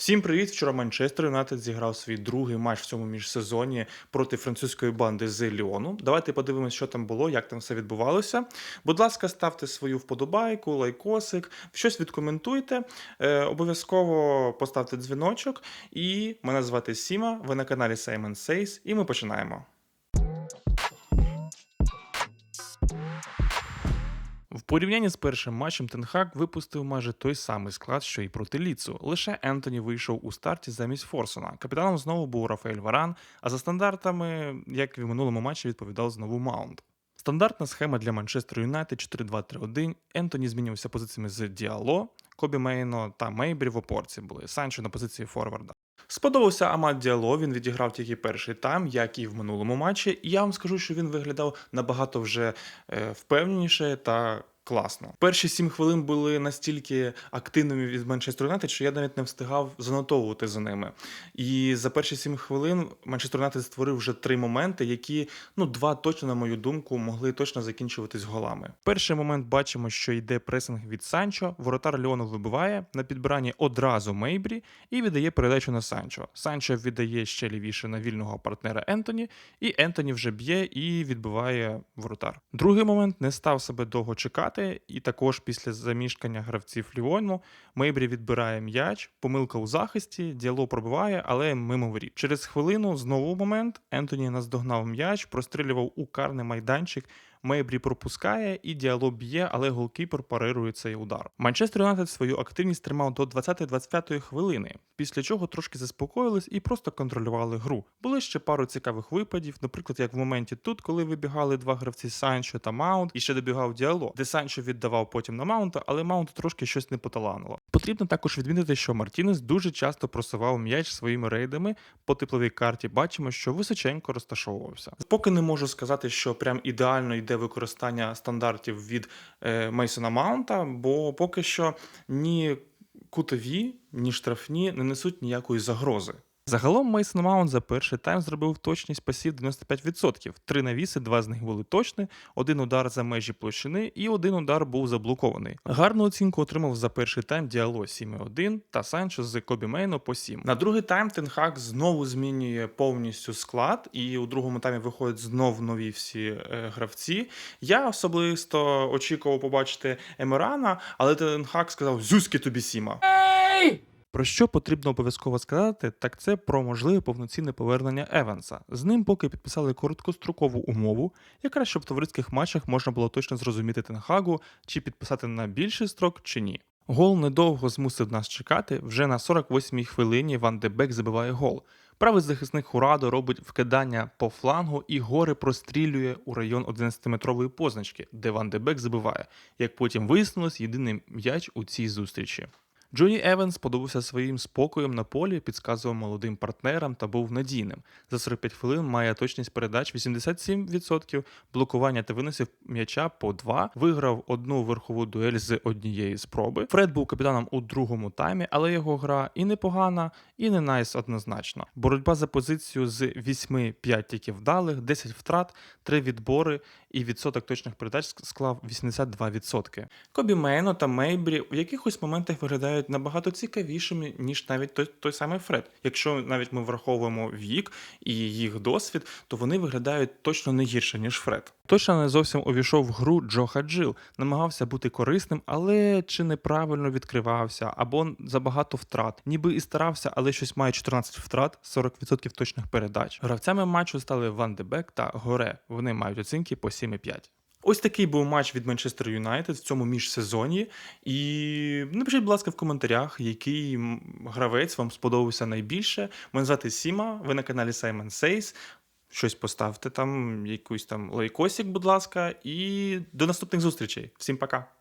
Всім привіт! Вчора Манчестер Юнайтед зіграв свій другий матч в цьому міжсезоні проти французької банди з Ліону. Давайте подивимося, що там було, як там все відбувалося. Будь ласка, ставте свою вподобайку, лайкосик, щось відкоментуйте. Е, обов'язково поставте дзвіночок. І мене звати Сіма. Ви на каналі Simon Says, і ми починаємо. Порівнянні з першим матчем Тенхак випустив майже той самий склад, що і проти Ліцу. Лише Ентоні вийшов у старті замість Форсона. Капітаном знову був Рафаель Варан, а за стандартами, як і в минулому матчі, відповідав знову Маунт. Стандартна схема для Манчестер Юнайтед 4-2-3-1. Ентоні змінювався позиціями з Діало, Кобі Мейно та Мейбрі в опорці були. Санчо на позиції форварда. Сподобався Амад Діало, він відіграв тільки перший тайм, як і в минулому матчі. І я вам скажу, що він виглядав набагато вже е, впевненіше та класно. Перші сім хвилин були настільки активними від Манчестер Юнайтед, що я навіть не встигав занотовувати за ними. І за перші сім хвилин Манчестер Юнайтед створив вже три моменти, які, ну, два точно, на мою думку, могли точно закінчуватись голами. Перший момент бачимо, що йде пресинг від Санчо. Воротар Леону вибиває на підбиранні одразу Мейбрі і віддає передачу на Санчо. Санчо віддає ще лівіше на вільного партнера Ентоні, і Ентоні вже б'є і відбиває воротар. Другий момент не став себе довго чекати, і також після замішкання гравців Ліону Мейбрі відбирає м'яч, помилка у захисті, діало пробиває, але мимо воріт. Через хвилину знову момент Ентоні наздогнав м'яч, прострілював у карний майданчик. Мейбрі пропускає і діалог б'є, але голкіпер парирує цей удар. Манчестер Юнайтед свою активність тримав до 20-25 хвилини, після чого трошки заспокоїлись і просто контролювали гру. Були ще пару цікавих випадів, наприклад, як в моменті тут, коли вибігали два гравці Санчо та Маунт, і ще добігав діалог, де Санчо віддавав потім на Маунта, але Маунту трошки щось не поталанило. Потрібно також відмітити, що Мартінес дуже часто просував м'яч своїми рейдами. По тепловій карті бачимо, що височенько розташовувався. Поки не можу сказати, що прям ідеально йде використання стандартів від е, Мейсона Маунта, бо поки що ні кутові, ні штрафні не несуть ніякої загрози. Загалом Мейсон Маунт за перший тайм зробив точність пасів 95%. Три навіси, два з них були точні, один удар за межі площини і один удар був заблокований. Гарну оцінку отримав за перший тайм Діало 7,1 та Санчо з Кобі Мейно по 7. На другий тайм Тенхак знову змінює повністю склад, і у другому таймі виходять знов нові всі е, гравці. Я особисто очікував побачити Емерана, але Тенхак сказав: Зюськи тобі Сіма. Про що потрібно обов'язково сказати, так це про можливе повноцінне повернення Еванса. З ним поки підписали короткострокову умову, якраз щоб в товариських матчах можна було точно зрозуміти Тенхагу, чи підписати на більший строк, чи ні. Гол недовго змусив нас чекати. Вже на 48-й хвилині Ван де Бек забиває гол. Правий захисник Хурадо робить вкидання по флангу і гори прострілює у район 11-метрової позначки, де Ван де Бек забиває. Як потім вияснилось, єдиний м'яч у цій зустрічі. Джоні Еванс подобався своїм спокоєм на полі, підказував молодим партнерам та був надійним. За 45 хвилин має точність передач 87%, блокування та виносів м'яча по 2, виграв одну верхову дуель з однієї спроби. Фред був капітаном у другому таймі, але його гра і непогана, і не найс однозначно. Боротьба за позицію з 8-5 тільки вдалих, 10 втрат, 3 відбори і відсоток точних передач склав 82%. Кобі Мейно та Мейбрі в якихось моментах виглядають набагато цікавішими, ніж навіть той, той самий Фред. Якщо навіть ми враховуємо вік і їх досвід, то вони виглядають точно не гірше, ніж Фред. Точно не зовсім увійшов в гру Джо Хаджил, намагався бути корисним, але чи неправильно відкривався, або забагато втрат. Ніби і старався, але щось має 14 втрат, 40% точних передач. Гравцями матчу стали Ван де Бек та Горе. Вони мають оцінки по 7,5. Ось такий був матч від Манчестер Юнайтед в цьому міжсезоні. І напишіть, будь ласка, в коментарях, який гравець вам сподобався найбільше. Мене звати Сіма, ви на каналі Simon Says. Щось поставте там, якийсь там лайкосик, будь ласка, і до наступних зустрічей. Всім пока!